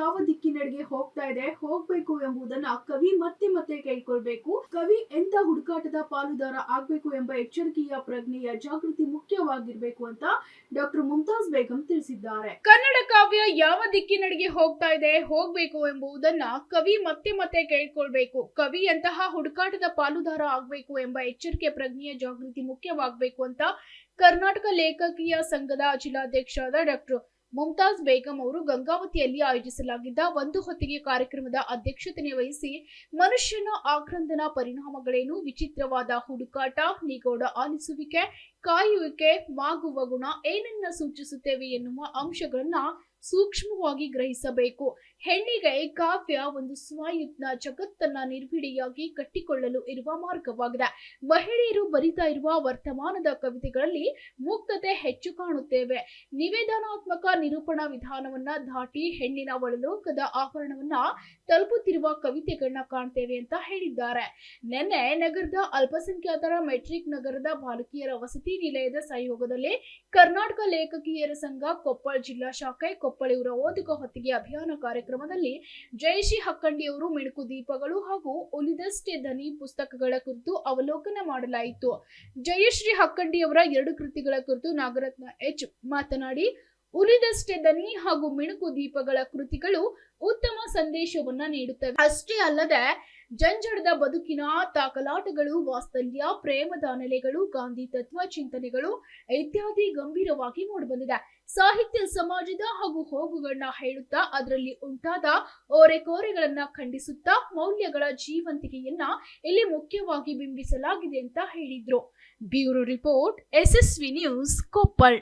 ಯಾವ ದಿಕ್ಕಿನಡೆಗೆ ಹೋಗ್ತಾ ಇದೆ, ಹೋಗ್ಬೇಕು ಎಂಬುದನ್ನ ಕವಿ ಮತ್ತೆ ಮತ್ತೆ ಕೈಕೊಳ್ಬೇಕು. ಕವಿ ಎಂತ ಹುಡುಕಾಟದ ಪಾಲುದಾರ ಆಗ್ಬೇಕು ಎಂಬ ಎಚ್ಚರಿಕೆಯ ಪ್ರಜ್ಞೆಯ ಜಾಗೃತಿ ಮುಖ್ಯವಾಗಿರ್ಬೇಕು ಅಂತ ಡಾಕ್ಟರ್ ಮುಮ್ತಾಜ್ ಬೇಗಂ ತಿಳಿಸಿದ್ದಾರೆ. ಕನ್ನಡ ಕಾವ್ಯ ಯಾವ ದಿಕ್ಕಿನಡೆಗೆ ಹೋಗ್ತಾ ಇದೆ, ಹೋಗ್ಬೇಕು ಎಂಬುದನ್ನ ಕವಿ ಮತ್ತೆ ಮತ್ತೆ ಕೇಳ್ಕೊಳ್ಬೇಕು ಕವಿ ಎಂತಹ ಹುಡುಕಾಟದ ಪಾಲುದಾರ ಆಗ್ಬೇಕು ಎಂಬ ಎಚ್ಚರಿಕೆ ಪ್ರಜ್ಞೆಯ ಜಾಗೃತಿ ಮುಖ್ಯವಾಗಬೇಕು ಅಂತ ಕರ್ನಾಟಕ ಲೇಖಕಿಯ ಸಂಘದ ಜಿಲ್ಲಾಧ್ಯಕ್ಷರಾದ ಡಾಕ್ಟರ್ ಮುಮ್ತಾಜ್ ಬೇಗಂ ಅವರು ಗಂಗಾವತಿಯಲ್ಲಿ ಆಯೋಜಿಸಲಾಗಿದ್ದ ಒಂದು ಹೊತ್ತಿಗೆ ಕಾರ್ಯಕ್ರಮದ ಅಧ್ಯಕ್ಷತೆ ವಹಿಸಿ ಮನುಷ್ಯನ ಆಕ್ರಂದನ ಪರಿಣಾಮಗಳೇನು, ವಿಚಿತ್ರವಾದ ಹುಡುಕಾಟ, ನಿಗೂಢ ಆಲಿಸುವಿಕೆ ಕಾಯುವಿಕೆ, ಮಾಗುವ ಗುಣ, ಏನನ್ನ ಸೂಚಿಸುತ್ತೇವೆ ಎನ್ನುವ ಅಂಶಗಳನ್ನ ಸೂಕ್ಷ್ಮವಾಗಿ ಗ್ರಹಿಸಬೇಕು. ಹೆಣ್ಣಿಗೆ ಕಾವ್ಯ ಒಂದು ಸ್ವಾಯತ್ನ ಜಗತ್ತನ್ನ ನಿರ್ಭಿಡಿಯಾಗಿ ಕಟ್ಟಿಕೊಳ್ಳಲು ಇರುವ ಮಾರ್ಗವಾಗಿದೆ. ಮಹಿಳೆಯರು ಬರಿತಾ ಇರುವ ವರ್ತಮಾನದ ಕವಿತೆಗಳಲ್ಲಿ ಮುಕ್ತತೆ ಹೆಚ್ಚು ಕಾಣುತ್ತೇವೆ. ನಿವೇದನಾತ್ಮಕ ನಿರೂಪಣಾ ವಿಧಾನವನ್ನ ದಾಟಿ ಹೆಣ್ಣಿನ ಒಳಲೋಕದ ಆವರಣವನ್ನ ತಲುಪುತ್ತಿರುವ ಕವಿತೆಗಳನ್ನ ಕಾಣ್ತೇವೆ ಅಂತ ಹೇಳಿದ್ದಾರೆ. ನಿನ್ನೆ ನಗರದ ಅಲ್ಪಸಂಖ್ಯಾತರ ಮೆಟ್ರಿಕ್ ನಗರದ ಬಾಲಕಿಯರ ವಸತಿ ನಿಲಯದ ಸಹಯೋಗದಲ್ಲಿ ಕರ್ನಾಟಕ ಲೇಖಕಿಯರ ಸಂಘ ಕೊಪ್ಪಳ ಜಿಲ್ಲಾ ಶಾಖೆ ಕೊಪ್ಪಳ ಇವರ ಓದುಗ ಹೊತ್ತಿಗೆ ಅಭಿಯಾನ ಕಾರ್ಯಕ್ರಮದಲ್ಲಿ ಜಯಶ್ರೀ ಹಕ್ಕಂಡಿಯವರು ಮಿಣುಕು ದೀಪಗಳು ಹಾಗೂ ಉಳಿದಷ್ಟೇ ಧನಿ ಪುಸ್ತಕಗಳ ಕುರಿತು ಅವಲೋಕನ ಮಾಡಲಾಯಿತು. ಜಯಶ್ರೀ ಹಕ್ಕಂಡಿಯವರ ಎರಡು ಕೃತಿಗಳ ಕುರಿತು ನಾಗರತ್ನ ಎಚ್ ಮಾತನಾಡಿ ಉಳಿದಷ್ಟೇ ದನಿ ಹಾಗೂ ಮಿಣುಕು ದೀಪಗಳ ಕೃತಿಗಳು ಉತ್ತಮ ಸಂದೇಶವನ್ನ ನೀಡುತ್ತವೆ. ಅಷ್ಟೇ ಅಲ್ಲದೆ ಜಂಜಡದ ಬದುಕಿನ ತಾಕಲಾಟಗಳು ವಾಸ್ತಲ್ಯ ಪ್ರೇಮದ ನೆಲೆಗಳು, ಗಾಂಧಿ ತತ್ವ ಚಿಂತನೆಗಳು ಇತ್ಯಾದಿ ಗಂಭೀರವಾಗಿ ಮೂಡಿಬಂದಿದೆ. ಸಾಹಿತ್ಯ ಸಮಾಜದ ಹಾಗೂ ಹೋಗುಗಳನ್ನ ಹೇಳುತ್ತಾ ಅದರಲ್ಲಿ ಉಂಟಾದ ಓರೆಕೋರೆಗಳನ್ನ ಖಂಡಿಸುತ್ತಾ ಮೌಲ್ಯಗಳ ಜೀವಂತಿಕೆಯನ್ನ ಇಲ್ಲಿ ಮುಖ್ಯವಾಗಿ ಬಿಂಬಿಸಲಾಗಿದೆ ಅಂತ ಹೇಳಿದ್ರು. Bureau report SSV news, Koppal.